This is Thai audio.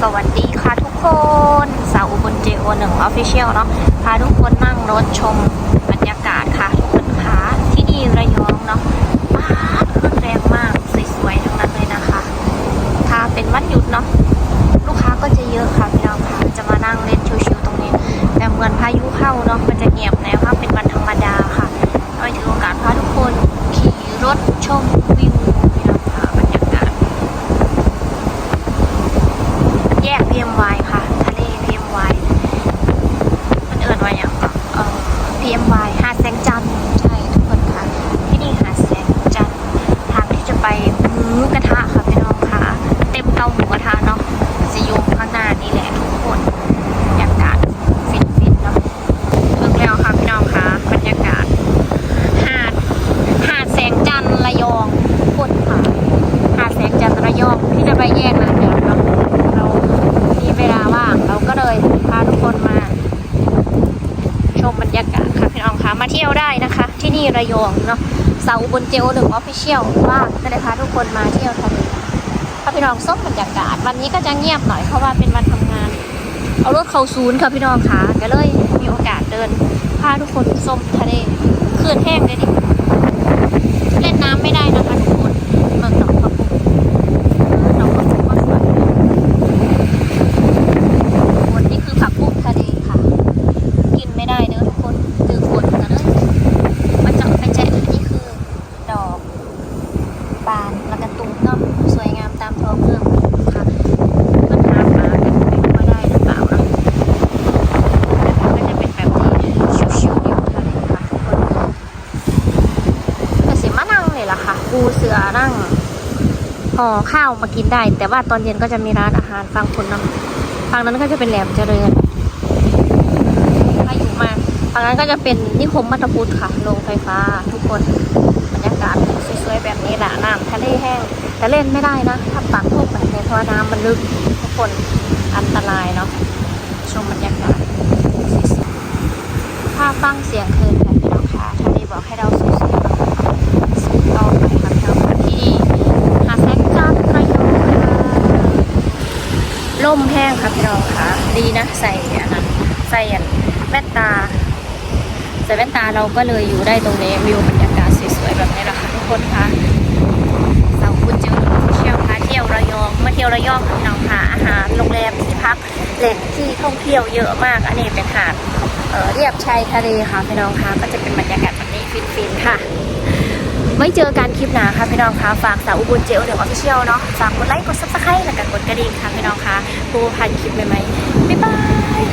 สวัสดีค่ะทุกคน สาวอุบลเจโอหนึ่งออฟฟิเชียลเนาะพาทุกคนนั่งรถชมบรรยากาศค่ะ ทุกคนคะที่นี่ระยองเนาะป้าดเครื่องแรงมาก สวยๆทั้งนั้นเลยนะคะ ถ้าเป็นวันหยุดเนาะ ลูกค้าก็จะเยอะค่ะพี่น้องค่ะ จะมานั่งเล่นชิวๆตรงนี้ แต่เหมือนพายุเข้าเนาะ มันจะเงียบแนวถ้าเป็นวันธรรมดาค่ะโดยถือโอกาสพาทุกคนขี่รถชมวิวพี่น้องค่ะบรรยากาศ แยก PMY ค่ะ ทะเล PMY มันเอิญว่าอย่างก็เอ่อ PMY หาดแสงจันทร์ใช่ทุกคนค่ะ ที่นี่หาดแสงจันทร์ทางที่จะไปหมูกระทะค่ะพี่น้องค่ะ เต็มเตาหมูกระทะเนาะจะอยู่ข้างหน้านี่แหละทุกคนบรรยากาศฟินฟินๆเนาะถึงแล้วค่ะพี่น้องค่ะบรรยากาศ หาดหาดแสงจันทร์ระยองทุกคนค่ะ หาดแสงจันทร์ระยองที่จะ ไปแยกนางเดือนเนาเรามีเวลาว่างเราก็เลยพาทุกคนมา ชมบรรยากาศค่ะพี่น้องคะมาเที่ยวได้นะคะ ที่นี่ระยองเนาะเสาบนเจลหนึ่งออฟฟิเชียลว่างก็เลยพาทุกคนมาเที่ยวทะเลค่ะพี่น้องส้มบรรยากาศ วันนี้ก็จะเงียบหน่อยเพราะว่าเป็นวันทำงาน เอารถเข้าศูนย์ค่ะพี่น้องคะก็เลยมีโอกาสเดินพาทุกคนส้มทะเลคลื่นแห้งเลยดิเล่นน้ำไม่ได้นะคะทุกคนเมืองหนองผักบุ้งหนองผักบุ้งก็สวยคนนี่คือผักบุ้งทะเลค่ะ กินไม่ได้เนอะทุกคนคือฝนกันเลยมันจะไปแจะนี่คือ ดอกบานแล้วก็ตุ้มเนาะสวยงามตามท้องเมืองค่ะมันหาปลากันไม่รู้ว่าได้หรือเปล่านะก็จะเป็นแบบนี้ชิวๆอยู่ทะเลค่ะทุกคนก็สิมานั่งเลยล่ะค่ะ ปูเสือนั่งห่อข้าวมากินได้ แต่ว่าตอนเย็นก็จะมีร้านอาหารฟังคนเนาะฝั่งนั้นก็จะเป็นแหลมเจริญถ้าอยู่มาฝั่งนั้นก็จะเป็นนิคมมัตตพุทธค่ะโรงไฟฟ้าทุกคนบรรยากาศสวยๆแบบนี้แหละน้ำทะเลแห้ง แต่เล่นไม่ได้นะถ้าปักพวกแบบนี้เพราะว่าน้ำมันลึกทุกคนอันตรายเนาะชมบรรยากาศถ้าฟังเสียงคืนแบบพี่น้องค่ะทะเลบอกให้เราสวยๆเนาะสุดต่อไปค่ะพี่น้องค่ะที่หาดแสงจันทร์ระยองค่ะ ล่มแห้งค่ะพี่น้องค่ะดีนะ ใส่อันนั้นใส่อันแว่นตา ใส่แว่นตาเราก็เลยอยู่ได้ตรงนี้วิวบรรยากาศสวยๆแบบนี้แหละค่ะทุกคนค่ะเสาคุณเจอเที่ยวพาเที่ยวระยองมาเที่ยวระยองพี่น้องค่ะอาหารโรงแรมที่พักแหล่งที่ท่องเที่ยวเยอะมาก อันนี้เป็นหาดเอ่อเรียบชายทะเลค่ะพี่น้องค่ะก็จะเป็นบรรยากาศแบบนี้ฟินๆค่ะ ไม่เจอกันคลิปหนาค่ะพี่น้องคะฝากสาวอุบลเจลเดี๋ยวออฟฟิเชียลเนาะฝากกดไลค์กดซับสไครต์แล้วก็กดกระดิ่งค่ะพี่น้องคะผู้พันคลิปใหม่ๆบ๊ายบาย